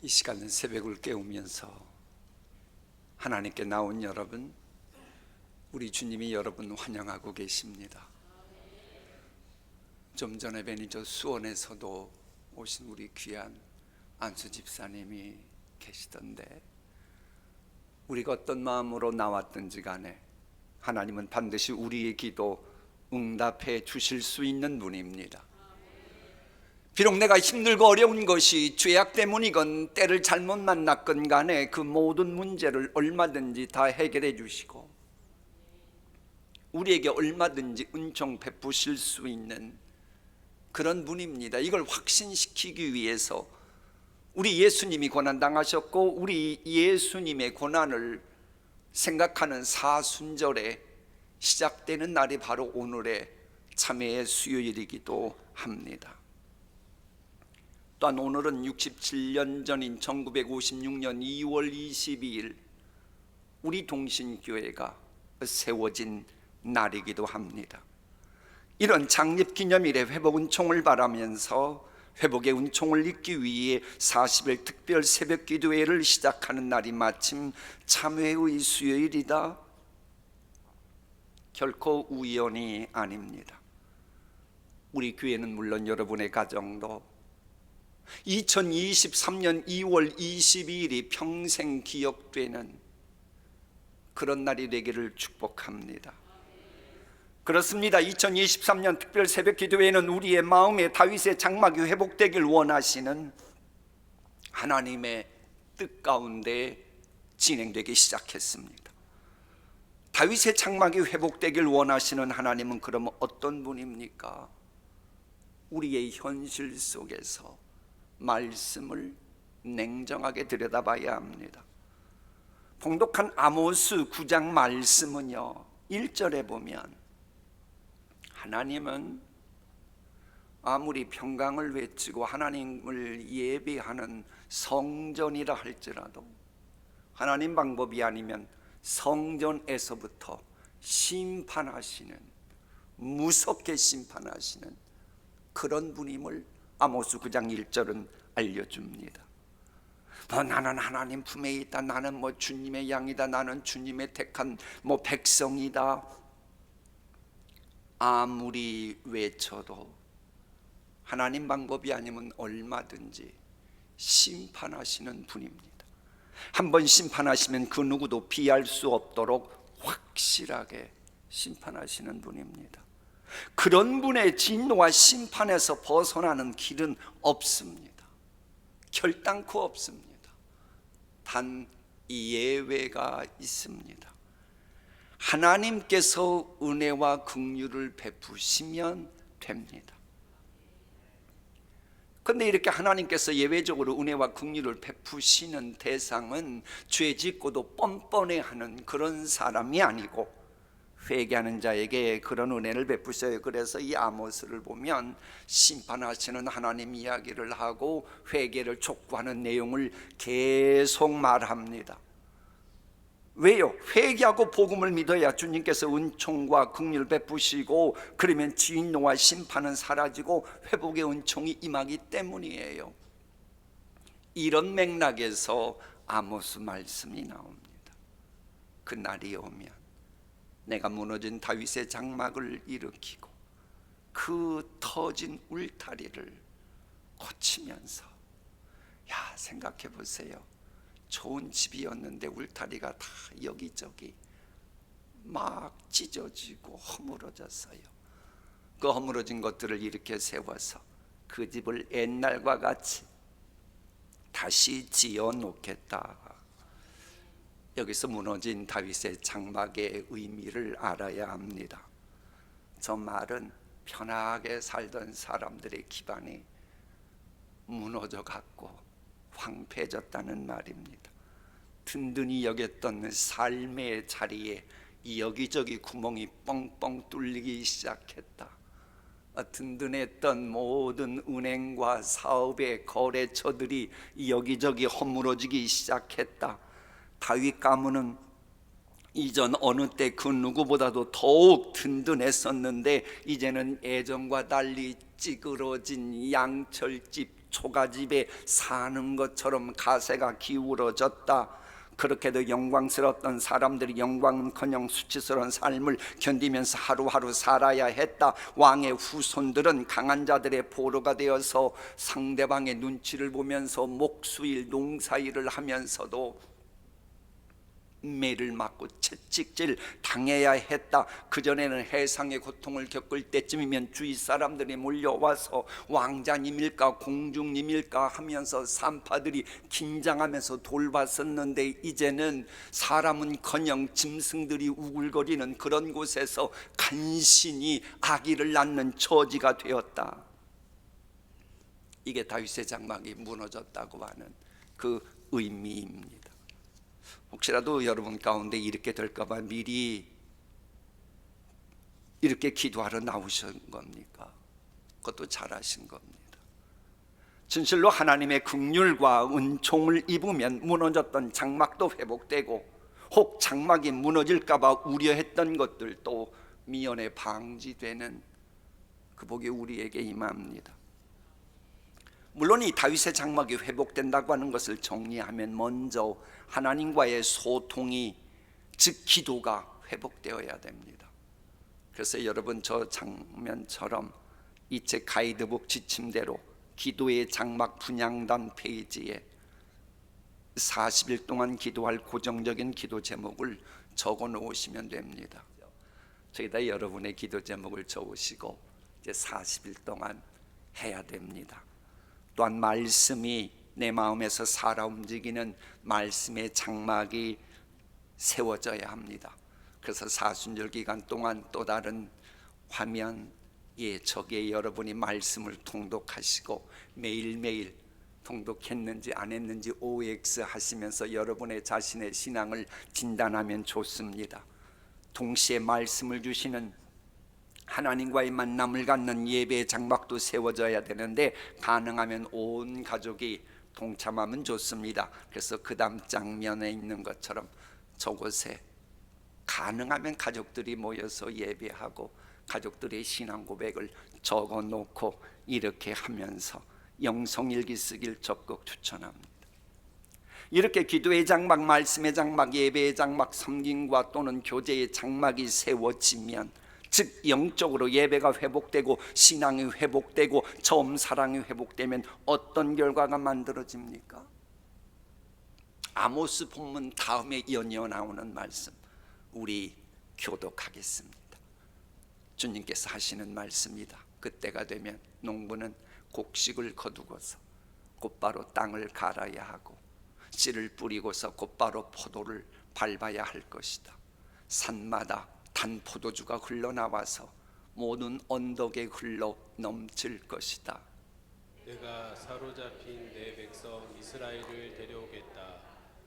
이 시간은 새벽을 깨우면서 하나님께 나온 여러분, 우리 주님이 여러분 환영하고 계십니다. 좀 전에 뵈니 저 수원에서도 오신 우리 귀한 안수 집사님이 계시던데 우리가 어떤 마음으로 나왔든지 간에 하나님은 반드시 우리의 기도 응답해 주실 수 있는 분입니다. 비록 내가 힘들고 어려운 것이 죄악 때문이건 때를 잘못 만났건 간에 그 모든 문제를 얼마든지 다 해결해 주시고 우리에게 얼마든지 은총 베푸실 수 있는 그런 분입니다. 이걸 확신시키기 위해서 우리 예수님이 고난 당하셨고 우리 예수님의 고난을 생각하는 사순절에 시작되는 날이 바로 오늘의 참회의 수요일이기도 합니다. 또한 오늘은 67년 전인 1956년 2월 22일 우리 동신교회가 세워진 날이기도 합니다. 이런 창립 기념일에 회복 은총을 바라면서 회복의 은총을 잊기 위해 40일 특별 새벽 기도회를 시작하는 날이 마침 참회의 수요일이다. 결코 우연이 아닙니다. 우리 교회는 물론 여러분의 가정도 2023년 2월 22일이 평생 기억되는 그런 날이 되기를 축복합니다. 그렇습니다. 2023년 특별 새벽 기도회는 우리의 마음에 다윗의 장막이 회복되길 원하시는 하나님의 뜻 가운데 진행되기 시작했습니다. 다윗의 장막이 회복되길 원하시는 하나님은 그러면 어떤 분입니까? 우리의 현실 속에서 말씀을 냉정하게 들여다봐야 합니다. 봉독한 아모스 9장 말씀은요. 1절에 보면 하나님은 아무리 평강을 외치고 하나님을 예배하는 성전이라 할지라도 하나님 방법이 아니면 성전에서부터 심판하시는 무섭게 심판하시는 그런 분임을 아모스 9장 1절은 알려줍니다. 뭐 나는 하나님 품에 있다. 나는 뭐 주님의 양이다. 나는 주님의 택한 뭐 백성이다. 아무리 외쳐도 하나님 방법이 아니면 얼마든지 심판하시는 분입니다. 한번 심판하시면 그 누구도 피할 수 없도록 확실하게 심판하시는 분입니다. 그런 분의 진노와 심판에서 벗어나는 길은 없습니다. 결단코 없습니다. 단 예외가 있습니다. 하나님께서 은혜와 긍휼을 베푸시면 됩니다. 근데 이렇게 하나님께서 예외적으로 은혜와 긍휼을 베푸시는 대상은 죄 짓고도 뻔뻔해 하는 그런 사람이 아니고 회개하는 자에게 그런 은혜를 베푸셔요. 그래서 이 아모스를 보면 심판하시는 하나님 이야기를 하고 회개를 촉구하는 내용을 계속 말합니다. 왜요? 회개하고 복음을 믿어야 주님께서 은총과 긍휼 베푸시고 그러면 진노와 심판은 사라지고 회복의 은총이 임하기 때문이에요. 이런 맥락에서 아모스 말씀이 나옵니다. 그 날이 오면 내가 무너진 다윗의 장막을 일으키고 그 터진 울타리를 고치면서 야 생각해 보세요. 좋은 집이었는데 울타리가 다 여기저기 막 찢어지고 허물어졌어요. 그 허물어진 것들을 이렇게 세워서 그 집을 옛날과 같이 다시 지어 놓겠다. 여기서 무너진 다윗의 장막의 의미를 알아야 합니다. 저 말은 편하게 살던 사람들의 기반이 무너져 갔고 황폐해졌다는 말입니다. 든든히 여겼던 삶의 자리에 여기저기 구멍이 뻥뻥 뚫리기 시작했다. 든든했던 모든 은행과 사업의 거래처들이 여기저기 허물어지기 시작했다. 다윗 가문은 이전 어느 때 그 누구보다도 더욱 든든했었는데 이제는 예전과 달리 찌그러진 양철집 초가집에 사는 것처럼 가세가 기울어졌다. 그렇게도 영광스럽던 사람들이 영광은커녕 수치스러운 삶을 견디면서 하루하루 살아야 했다. 왕의 후손들은 강한 자들의 보로가 되어서 상대방의 눈치를 보면서 목수일 농사일을 하면서도 매를 맞고 채찍질 당해야 했다. 그 전에는 해상의 고통을 겪을 때쯤이면 주위 사람들이 몰려와서 왕자님일까 공주님일까 하면서 산파들이 긴장하면서 돌봤었는데 이제는 사람은커녕 짐승들이 우글거리는 그런 곳에서 간신히 아기를 낳는 처지가 되었다. 이게 다윗의 장막이 무너졌다고 하는 그 의미입니다. 혹시라도 여러분 가운데 이렇게 될까봐 미리 이렇게 기도하러 나오신 겁니까? 그것도 잘하신 겁니다. 진실로 하나님의 극률과 은총을 입으면 무너졌던 장막도 회복되고 혹 장막이 무너질까봐 우려했던 것들도 미연에 방지되는 그 복이 우리에게 임합니다. 물론 이 다윗의 장막이 회복된다고 하는 것을 정리하면 먼저 하나님과의 소통이 즉 기도가 회복되어야 됩니다. 그래서 여러분 저 장면처럼 이 책 가이드북 지침대로 기도의 장막 분양단 페이지에 40일 동안 기도할 고정적인 기도 제목을 적어 놓으시면 됩니다. 저기다 여러분의 기도 제목을 적으시고 이제 40일 동안 해야 됩니다. 또한 말씀이 내 마음에서 살아 움직이는 말씀의 장막이 세워져야 합니다. 그래서 사순절 기간 동안 또 다른 화면 예, 저기에 여러분이 말씀을 통독하시고 매일매일 통독했는지 안 했는지 OX 하시면서 여러분의 자신의 신앙을 진단하면 좋습니다. 동시에 말씀을 주시는 하나님과의 만남을 갖는 예배의 장막도 세워져야 되는데 가능하면 온 가족이 동참하면 좋습니다. 그래서 그 다음 장면에 있는 것처럼 저곳에 가능하면 가족들이 모여서 예배하고 가족들의 신앙 고백을 적어 놓고 이렇게 하면서 영성일기 쓰길 적극 추천합니다. 이렇게 기도의 장막, 말씀의 장막, 예배의 장막, 섬김과 또는 교제의 장막이 세워지면 즉 영적으로 예배가 회복되고 신앙이 회복되고 처음 사랑이 회복되면 어떤 결과가 만들어집니까? 아모스 본문 다음에 이어져 나오는 말씀 우리 교독하겠습니다. 주님께서 하시는 말씀이다. 그때가 되면 농부는 곡식을 거두고서 곧바로 땅을 갈아야 하고 씨를 뿌리고서 곧바로 포도를 밟아야 할 것이다. 산마다 단 포도주가 흘러나와서 모든 언덕에 흘러 넘칠 것이다. 내가 사로잡힌 내 백성 이스라엘을 데려오겠다.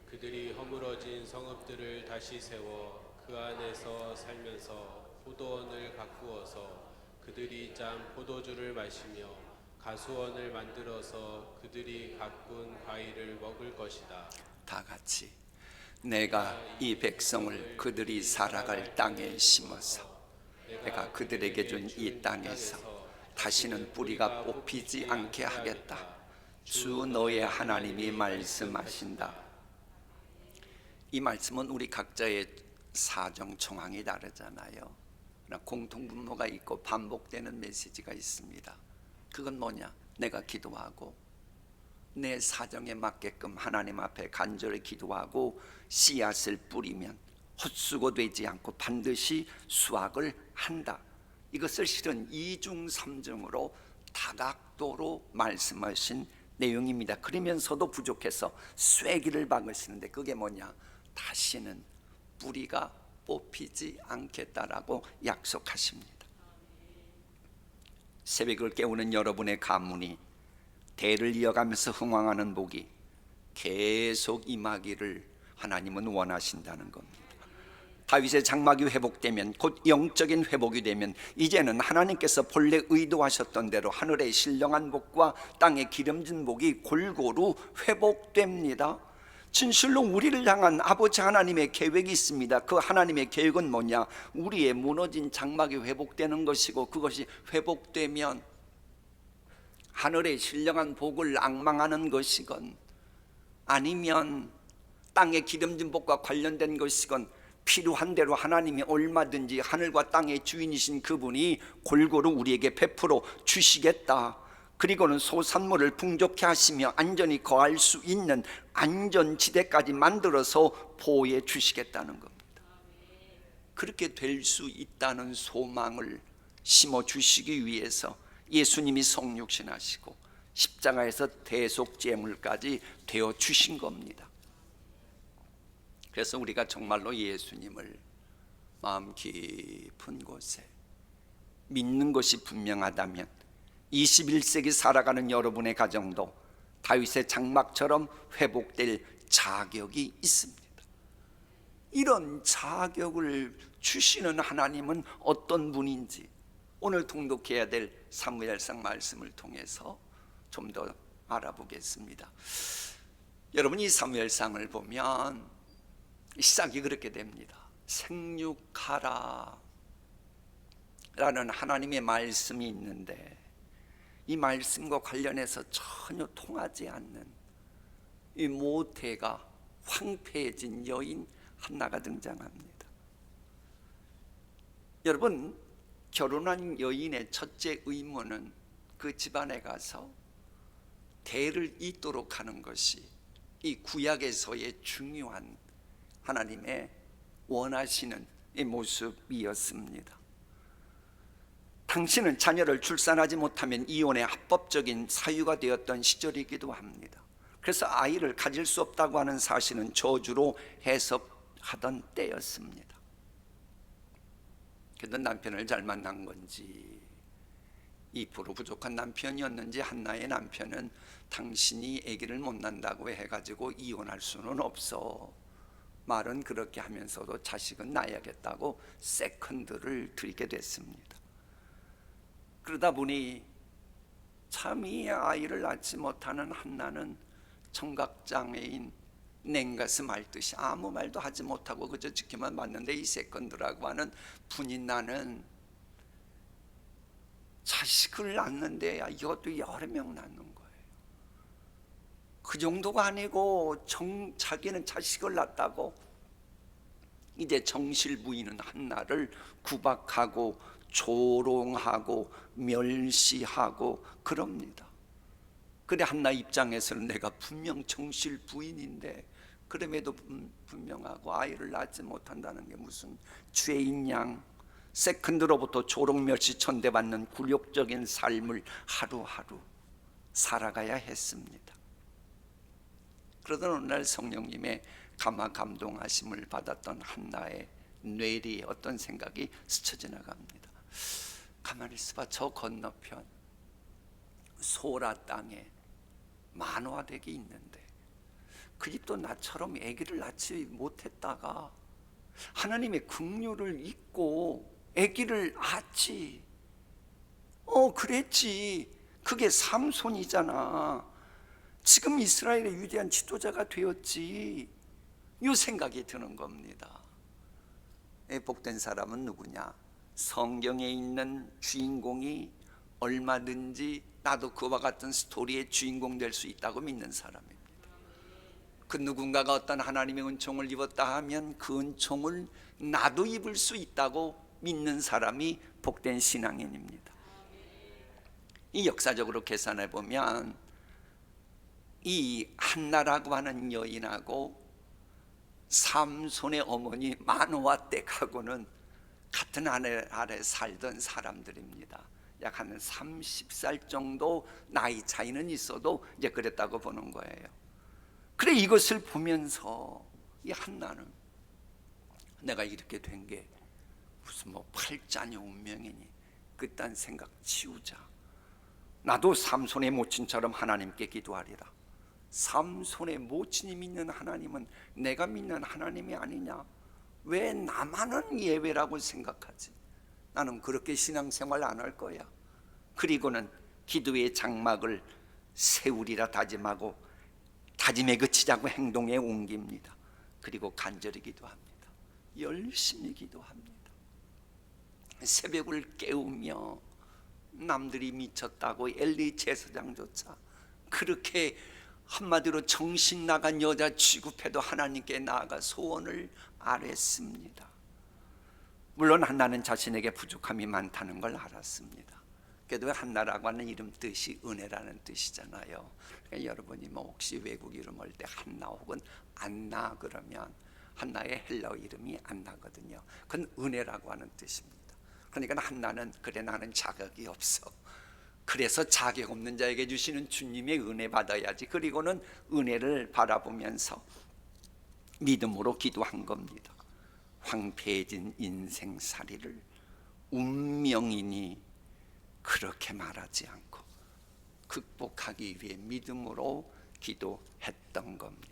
그들이 허물어진 성읍들을 다시 세워 그 안에서 살면서 포도원을 가꾸어서 그들이 짠 포도주를 마시며 가수원을 만들어서 그들이 가꾼 과일을 먹을 것이다. 다 같이 내가 이 백성을 그들이 살아갈 땅에 심어서 내가 그들에게 준 이 땅에서 다시는 뿌리가 뽑히지 않게 하겠다. 주 너의 하나님이 말씀하신다. 이 말씀은 우리 각자의 사정 정황이 다르잖아요. 그러나 공통 분모가 있고 반복되는 메시지가 있습니다. 그건 뭐냐? 내가 기도하고 내 사정에 맞게끔 하나님 앞에 간절히 기도하고 씨앗을 뿌리면 헛수고 되지 않고 반드시 수확을 한다. 이것을 실은 이중 삼중으로 다각도로 말씀하신 내용입니다. 그러면서도 부족해서 쐐기를 박으시는데 그게 뭐냐? 다시는 뿌리가 뽑히지 않겠다라고 약속하십니다. 새벽을 깨우는 여러분의 가문이 대를 이어가면서 흥왕하는 복이 계속 임하기를 하나님은 원하신다는 겁니다. 다윗의 장막이 회복되면 곧 영적인 회복이 되면 이제는 하나님께서 본래 의도하셨던 대로 하늘의 신령한 복과 땅의 기름진 복이 골고루 회복됩니다. 진실로 우리를 향한 아버지 하나님의 계획이 있습니다. 그 하나님의 계획은 뭐냐? 우리의 무너진 장막이 회복되는 것이고 그것이 회복되면 하늘의 신령한 복을 앙망하는 것이건 아니면 땅의 기름진 복과 관련된 것이건 필요한 대로 하나님이 얼마든지 하늘과 땅의 주인이신 그분이 골고루 우리에게 베풀어 주시겠다. 그리고는 소산물을 풍족케 하시며 안전히 거할 수 있는 안전지대까지 만들어서 보호해 주시겠다는 겁니다. 그렇게 될 수 있다는 소망을 심어 주시기 위해서 예수님이 성육신하시고 십자가에서 대속 제물까지 되어 주신 겁니다. 그래서 우리가 정말로 예수님을 마음 깊은 곳에 믿는 것이 분명하다면 21세기 살아가는 여러분의 가정도 다윗의 장막처럼 회복될 자격이 있습니다. 이런 자격을 주시는 하나님은 어떤 분인지 오늘 통독해야 될 사무엘상 말씀을 통해서 좀 더 알아보겠습니다. 여러분 이 사무엘상을 보면 시작이 그렇게 됩니다. 생육하라 라는 하나님의 말씀이 있는데 이 말씀과 관련해서 전혀 통하지 않는 이 모태가 황폐해진 여인 한나가 등장합니다. 여러분 결혼한 여인의 첫째 의무는 그 집안에 가서 대를 잇도록 하는 것이 이 구약에서의 중요한 하나님의 원하시는 이 모습이었습니다. 당신은 자녀를 출산하지 못하면 이혼의 합법적인 사유가 되었던 시절이기도 합니다. 그래서 아이를 가질 수 없다고 하는 사실은 저주로 해석하던 때였습니다. 그래도 남편을 잘 만난 건지 2% 부족한 남편이었는지 한나의 남편은 당신이 아기를 못 낳는다고 해가지고 이혼할 수는 없어 말은 그렇게 하면서도 자식은 낳아야겠다고 세컨드를 들이게 됐습니다. 그러다 보니 참 이 아이를 낳지 못하는 한나는 청각장애인 냉가슴 앓듯이 아무 말도 하지 못하고 그저 지켜만 봤는데 이 세컨드라고 하는 분이 나는 자식을 낳는데 야, 이것도 여러 명 낳는 거예요. 그 정도가 아니고 정, 자기는 자식을 낳았다고 이제 정실 부인은 한나를 구박하고 조롱하고 멸시하고 그럽니다. 그래 한나 입장에서는 내가 분명 정실 부인인데 그럼에도 분- 분명하고 아이를 낳지 못한다는 게 무슨 죄인 양 세컨드로부터 조롱 멸시 천대받는 굴욕적인 삶을 하루하루 살아가야 했습니다. 그러던 어느 날 성령님의 감화 감동하심을 받았던 한나의 뇌리에 어떤 생각이 스쳐 지나갑니다. 가만히 있어봐 저 건너편 소라 땅에 만화댁이 있는데 그 집도 나처럼 아기를 낳지 못했다가 하나님의 긍휼을 잊고 아기를 낳지. 어, 그랬지. 그게 삼손이잖아. 지금 이스라엘의 위대한 지도자가 되었지. 이 생각이 드는 겁니다. 에, 복된 사람은 누구냐? 성경에 있는 주인공이 얼마든지 나도 그와 같은 스토리의 주인공 될 수 있다고 믿는 사람입니다. 그 누군가가 어떤 하나님의 은총을 입었다 하면 그 은총을 나도 입을 수 있다고 믿는 사람이 복된 신앙인입니다. 이 역사적으로 계산해 보면 이 한나라고 하는 여인하고 삼손의 어머니 마노아 댁하고는 같은 아래 아래 살던 사람들입니다. 약 한 30살 정도 나이 차이는 있어도 이제 그랬다고 보는 거예요. 그래 이것을 보면서 이 한나는 내가 이렇게 된 게 무슨 뭐 팔자녀 운명이니 그딴 생각 치우자. 나도 삼손의 모친처럼 하나님께 기도하리라. 삼손의 모친이 믿는 하나님은 내가 믿는 하나님이 아니냐? 왜 나만은 예외라고 생각하지? 나는 그렇게 신앙생활 안 할 거야. 그리고는 기도의 장막을 세우리라 다짐하고 다짐에 그치자고 행동에 옮깁니다. 그리고 간절히 기도합니다. 열심히 기도합니다. 새벽을 깨우며 남들이 미쳤다고 엘리 제사장조차 그렇게 한마디로 정신 나간 여자 취급해도 하나님께 나아가 소원을 아뢰습니다. 물론 한나는 자신에게 부족함이 많다는 걸 알았습니다. 그래도 한나라고 하는 이름 뜻이 은혜라는 뜻이잖아요. 그러니까 여러분이 뭐 혹시 외국 이름 올 때 한나 혹은 안나 그러면 한나의 헬라어 이름이 안나거든요. 그건 은혜라고 하는 뜻입니다. 그러니까 한나는 그래 나는 자격이 없어. 그래서 자격 없는 자에게 주시는 주님의 은혜 받아야지. 그리고는 은혜를 바라보면서 믿음으로 기도한 겁니다. 황폐해진 인생살이를 운명이니 그렇게 말하지 않고 극복하기 위해 믿음으로 기도했던 겁니다.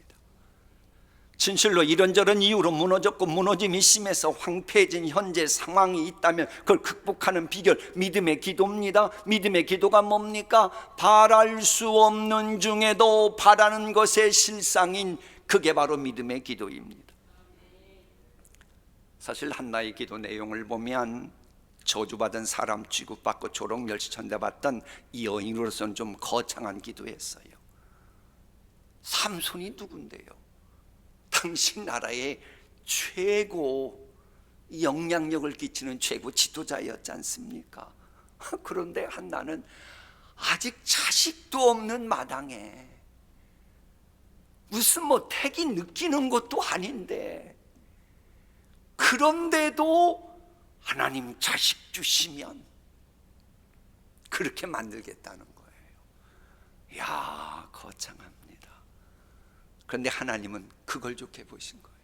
진실로 이런저런 이유로 무너졌고 무너짐이 심해서 황폐해진 현재 상황이 있다면 그걸 극복하는 비결 믿음의 기도입니다. 믿음의 기도가 뭡니까? 바랄 수 없는 중에도 바라는 것의 실상인 그게 바로 믿음의 기도입니다. 사실 한나의 기도 내용을 보면 저주받은 사람 취급받고 조롱 멸시천대 받던 이 여인으로서는 좀 거창한 기도였어요. 삼손이 누군데요? 당신 나라의 최고 영향력을 끼치는 최고 지도자였지 않습니까? 그런데 한나는 아직 자식도 없는 마당에 무슨 뭐 택이 느끼는 것도 아닌데 그런데도 하나님 자식 주시면 그렇게 만들겠다는 거예요. 야 거창합니다. 그런데 하나님은 그걸 좋게 보신 거예요.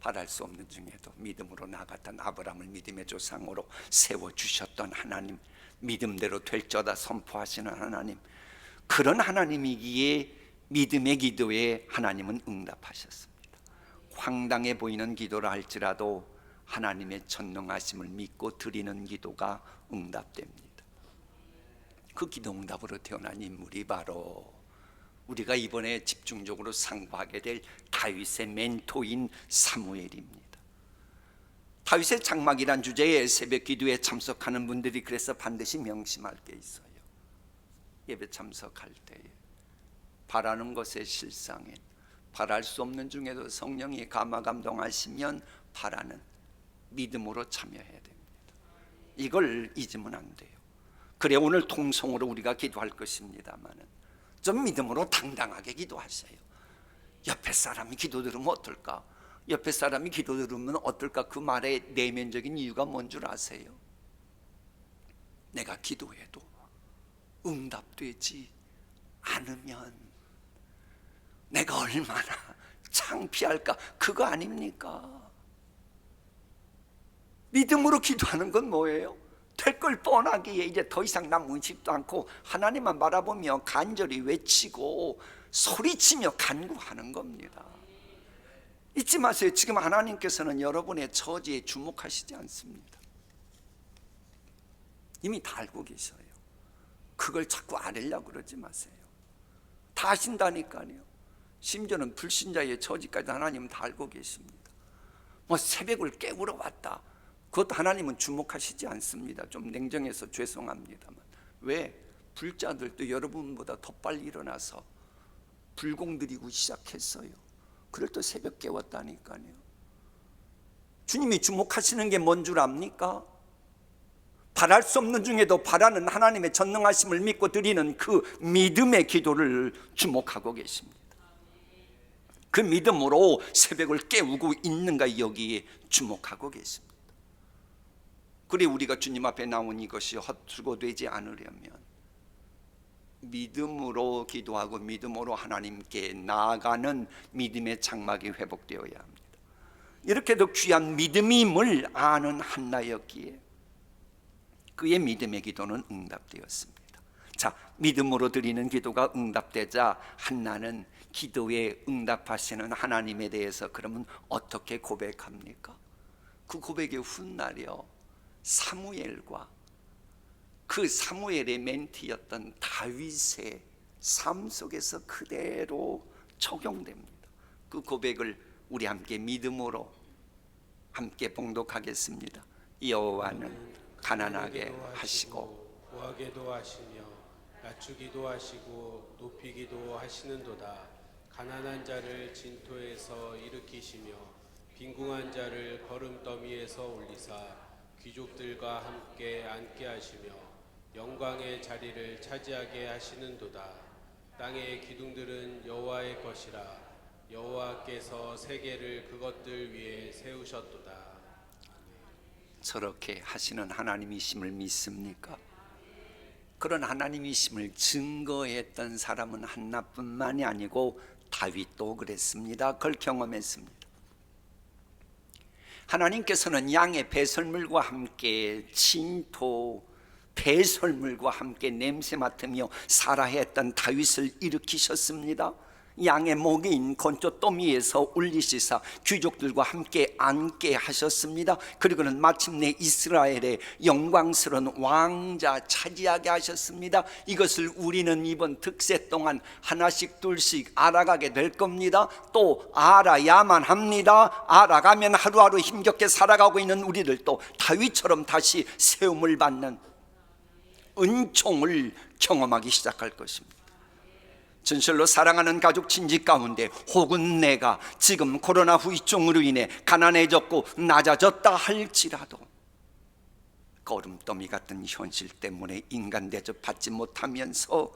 바랄 수 없는 중에도 믿음으로 나갔던 아브라함을 믿음의 조상으로 세워 주셨던 하나님, 믿음대로 될저다 선포하시는 하나님, 그런 하나님이기에 믿음의 기도에 하나님은 응답하셨습니다. 황당해 보이는 기도라 할지라도 하나님의 전능하심을 믿고 드리는 기도가 응답됩니다. 그 기도 응답으로 태어난 인물이 바로 우리가 이번에 집중적으로 상고하게 될 다윗의 멘토인 사무엘입니다. 다윗의 장막이란 주제의 새벽 기도에 참석하는 분들이 그래서 반드시 명심할 게 있어요. 예배 참석할 때에 바라는 것의 실상에 바랄 수 없는 중에도 성령이 감화 감동하시면 바라는 믿음으로 참여해야 됩니다. 이걸 잊으면 안 돼요. 그래 오늘 통성으로 우리가 기도할 것입니다만은 좀 믿음으로 당당하게 기도하세요. 옆에 사람이 기도 들으면 어떨까? 옆에 사람이 기도 들으면 어떨까? 그 말의 내면적인 이유가 뭔 줄 아세요? 내가 기도해도 응답되지 않으면 내가 얼마나 창피할까? 그거 아닙니까? 믿음으로 기도하는 건 뭐예요? 될 걸 뻔하기에 이제 더 이상 남 의식도 않고 하나님만 바라보며 간절히 외치고 소리치며 간구하는 겁니다. 잊지 마세요. 지금 하나님께서는 여러분의 처지에 주목하시지 않습니다. 이미 다 알고 계셔요. 그걸 자꾸 알으려고 그러지 마세요. 다 아신다니까요. 심지어는 불신자의 처지까지 하나님은 다 알고 계십니다. 뭐 새벽을 깨우러 왔다. 그것도 하나님은 주목하시지 않습니다. 좀 냉정해서 죄송합니다만. 왜? 불자들도 여러분보다 더 빨리 일어나서 불공 드리고 시작했어요. 그럴 때 새벽 깨웠다니까요. 주님이 주목하시는 게 뭔 줄 압니까? 바랄 수 없는 중에도 바라는 하나님의 전능하심을 믿고 드리는 그 믿음의 기도를 주목하고 계십니다. 그 믿음으로 새벽을 깨우고 있는가 여기에 주목하고 계십니다. 그래 우리가 주님 앞에 나온 이것이 헛수고되지 않으려면 믿음으로 기도하고 믿음으로 하나님께 나아가는 믿음의 장막이 회복되어야 합니다. 이렇게도 귀한 믿음임을 아는 한나였기에 그의 믿음의 기도는 응답되었습니다. 자, 믿음으로 드리는 기도가 응답되자 한나는 기도에 응답하시는 하나님에 대해서 그러면 어떻게 고백합니까? 그 고백의 훗날이요. 사무엘과 그 사무엘의 멘티였던 다윗의 삶 속에서 그대로 적용됩니다. 그 고백을 우리 함께 믿음으로 함께 봉독하겠습니다. 여호와는 가난하게 하시고 구하게도 하시며 낮추기도 하시고 높이기도 하시는도다 가난한 자를 진토에서 일으키시며 빈궁한 자를 거름더미에서 올리사 귀족들과 함께 앉게 하시며 영광의 자리를 차지하게 하시는도다 땅의 기둥들은 여호와의 것이라 여호와께서 세계를 그것들 위에 세우셨도다 저렇게 하시는 하나님이심을 믿습니까? 그런 하나님이심을 증거했던 사람은 한나뿐만이 아니고 다윗도 그랬습니다. 그걸 경험했습니다. 하나님께서는 양의 배설물과 함께 진토 배설물과 함께 냄새 맡으며 살아했던 다윗을 일으키셨습니다. 양의 목인 건조더미에서 올리시사 귀족들과 함께 앉게 하셨습니다. 그리고는 마침내 이스라엘의 영광스러운 왕자 차지하게 하셨습니다. 이것을 우리는 이번 특세 동안 하나씩 둘씩 알아가게 될 겁니다. 또 알아야만 합니다. 알아가면 하루하루 힘겹게 살아가고 있는 우리들도 다윗처럼 다시 세움을 받는 은총을 경험하기 시작할 것입니다. 진실로 사랑하는 가족 친지 가운데 혹은 내가 지금 코로나 후유증으로 인해 가난해졌고 낮아졌다 할지라도 거름더미 같은 현실 때문에 인간 대접 받지 못하면서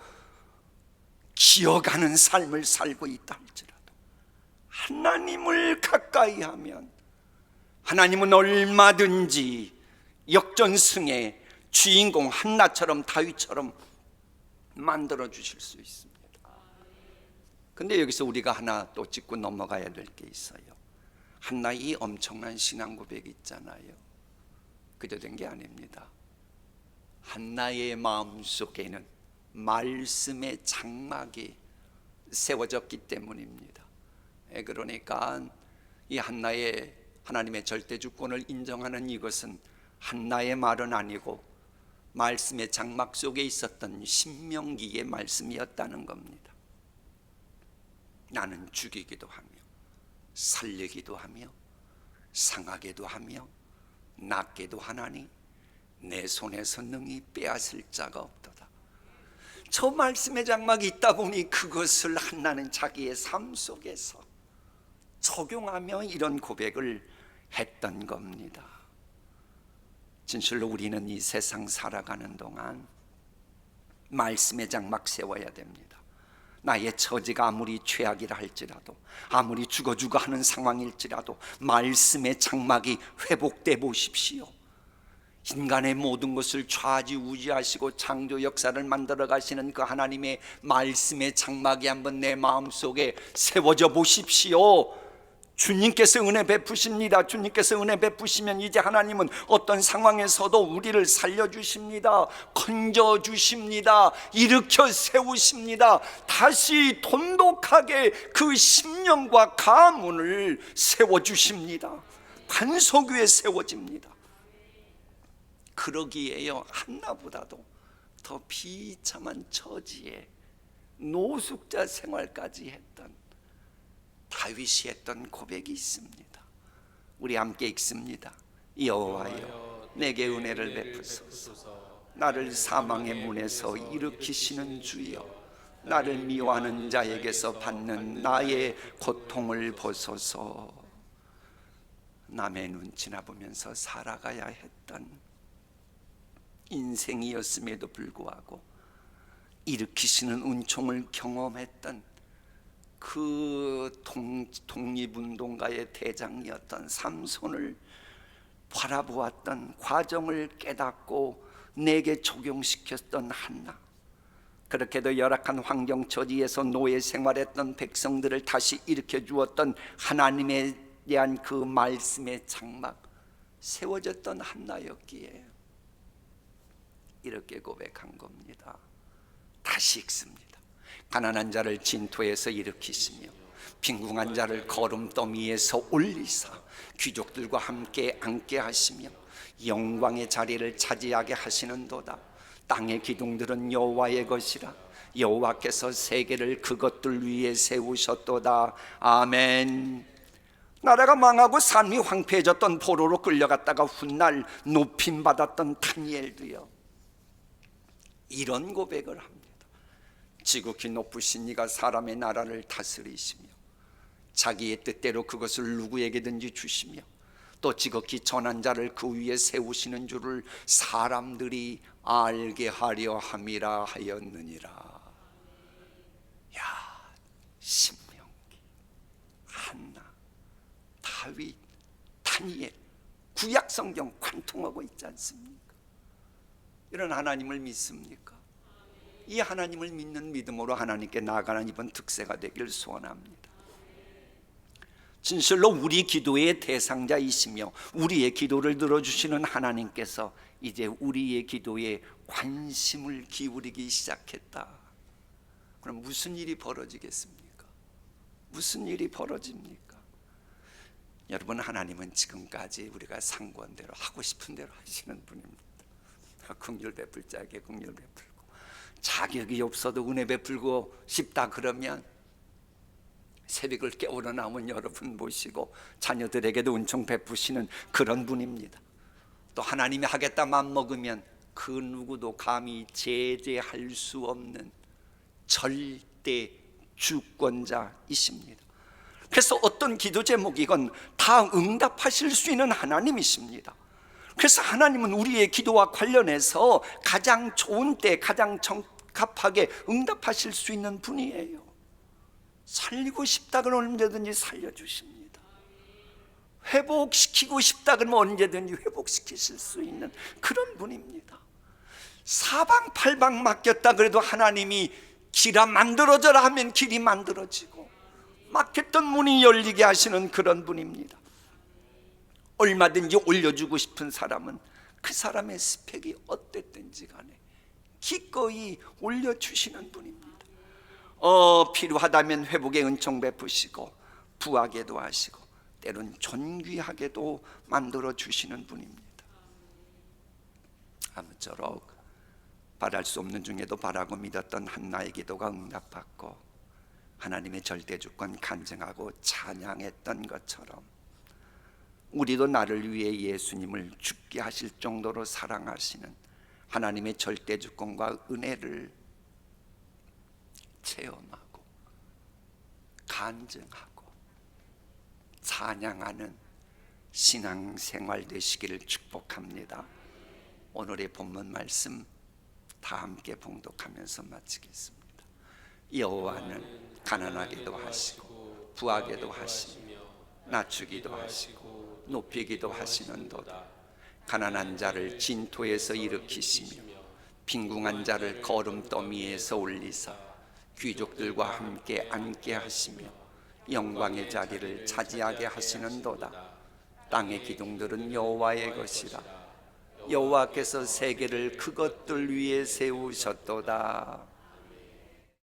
기어가는 삶을 살고 있다 할지라도 하나님을 가까이 하면 하나님은 얼마든지 역전승의 주인공 한나처럼 다윗처럼 만들어 주실 수 있습니다. 근데 여기서 우리가 하나 또 짚고 넘어가야 될 게 있어요. 한나의 엄청난 신앙 고백 있잖아요. 그저 된 게 아닙니다. 한나의 마음 속에는 말씀의 장막이 세워졌기 때문입니다. 예, 그러니까 이 한나의 하나님의 절대 주권을 인정하는 이것은 한나의 말은 아니고 말씀의 장막 속에 있었던 신명기의 말씀이었다는 겁니다. 나는 죽이기도 하며 살리기도 하며 상하게도 하며 낫게도 하나니 내 손에서 능히 빼앗을 자가 없도다. 저 말씀의 장막이 있다 보니 그것을 한나는 자기의 삶 속에서 적용하며 이런 고백을 했던 겁니다. 진실로 우리는 이 세상 살아가는 동안 말씀의 장막 세워야 됩니다. 나의 처지가 아무리 최악이라 할지라도 아무리 죽어 죽어 하는 상황일지라도 말씀의 장막이 회복돼 보십시오. 인간의 모든 것을 좌지우지하시고 창조 역사를 만들어 가시는 그 하나님의 말씀의 장막이 한번 내 마음속에 세워져 보십시오. 주님께서 은혜 베푸십니다. 주님께서 은혜 베푸시면 이제 하나님은 어떤 상황에서도 우리를 살려 주십니다. 건져 주십니다. 일으켜 세우십니다. 다시 돈독하게 그 심령과 가문을 세워 주십니다. 반석 위에 세워집니다. 그러기에요 한나보다도 더 비참한 처지에 노숙자 생활까지 했던 다윗이 했던 고백이 있습니다. 우리 함께 읽습니다. 여호와여 내게 은혜를 베푸소서. 나를 사망의 문에서 일으키시는 주여. 나를 미워하는 자에게서 받는 나의 고통을 보소서. 남의 눈치나 보면서 살아가야 했던 인생이었음에도 불구하고 일으키시는 은총을 경험했던 그 동, 독립운동가의 대장이었던 삼손을 바라보았던 과정을 깨닫고 내게 적용시켰던 한나 그렇게도 열악한 환경 처지에서 노예 생활했던 백성들을 다시 일으켜 주었던 하나님에 대한 그 말씀의 장막 세워졌던 한나였기에 이렇게 고백한 겁니다. 다시 읽습니다. 가난한 자를 진토에서 일으키시며 빈궁한 자를 거름더미에서 올리사 귀족들과 함께 앉게 하시며 영광의 자리를 차지하게 하시는도다. 땅의 기둥들은 여호와의 것이라 여호와께서 세계를 그것들 위에 세우셨도다. 아멘. 나라가 망하고 삶이 황폐해졌던 포로로 끌려갔다가 훗날 높임 받았던 다니엘도요. 이런 고백을 합니다. 지극히 높으신 이가 사람의 나라를 다스리시며 자기의 뜻대로 그것을 누구에게든지 주시며 또 지극히 전한 자를 그 위에 세우시는 줄을 사람들이 알게 하려 함이라 하였느니라. 야, 신명기, 한나, 다윗, 다니엘, 구약 성경 관통하고 있지 않습니까? 이런 하나님을 믿습니까? 이 하나님을 믿는 믿음으로 하나님께 나아가는 이번 특세가 되길 소원합니다. 진실로 우리 기도의 대상자이시며 우리의 기도를 들어주시는 하나님께서 이제 우리의 기도에 관심을 기울이기 시작했다. 그럼 무슨 일이 벌어지겠습니까? 무슨 일이 벌어집니까? 여러분 하나님은 지금까지 우리가 상관대로 하고 싶은 대로 하시는 분입니다. 긍휼 베풀 자에게 긍휼 베풀고 자격이 없어도 은혜 베풀고 싶다 그러면 새벽을 깨우러 나온 여러분 모시고 자녀들에게도 은총 베푸시는 그런 분입니다. 또 하나님이 하겠다 맘 먹으면 그 누구도 감히 제재할 수 없는 절대 주권자이십니다. 그래서 어떤 기도 제목이건 다 응답하실 수 있는 하나님이십니다. 그래서 하나님은 우리의 기도와 관련해서 가장 좋은 때 가장 적합하게 응답하실 수 있는 분이에요. 살리고 싶다 그러면 언제든지 살려주십니다. 회복시키고 싶다 그러면 언제든지 회복시키실 수 있는 그런 분입니다. 사방팔방 맡겼다 그래도 하나님이 길아 만들어져라 하면 길이 만들어지고 막혔던 문이 열리게 하시는 그런 분입니다. 얼마든지 올려주고 싶은 사람은 그 사람의 스펙이 어땠든지 간에 기꺼이 올려주시는 분입니다. 어, 필요하다면 회복의 은총 베푸시고 부하게도 하시고 때론 존귀하게도 만들어 주시는 분입니다. 아무쪼록 바랄 수 없는 중에도 바라고 믿었던 한나의 기도가 응답받고 하나님의 절대 주권 간증하고 찬양했던 것처럼 우리도 나를 위해 예수님을 죽게 하실 정도로 사랑하시는 하나님의 절대 주권과 은혜를 체험하고 간증하고 찬양하는 신앙생활 되시기를 축복합니다. 오늘의 본문 말씀 다 함께 봉독하면서 마치겠습니다. 여호와는 가난하게도 하시고 부하게도 하시며 낮추기도 하시고 높이기도 하시는도다. 가난한 자를 진토에서 일으키시며 빈궁한 자를 거름더미에서 올리사 귀족들과 함께 앉게 하시며 영광의 자리를 차지하게 하시는도다. 땅의 기둥들은 여호와의 것이라. 여호와께서 세계를 그것들 위에 세우셨도다.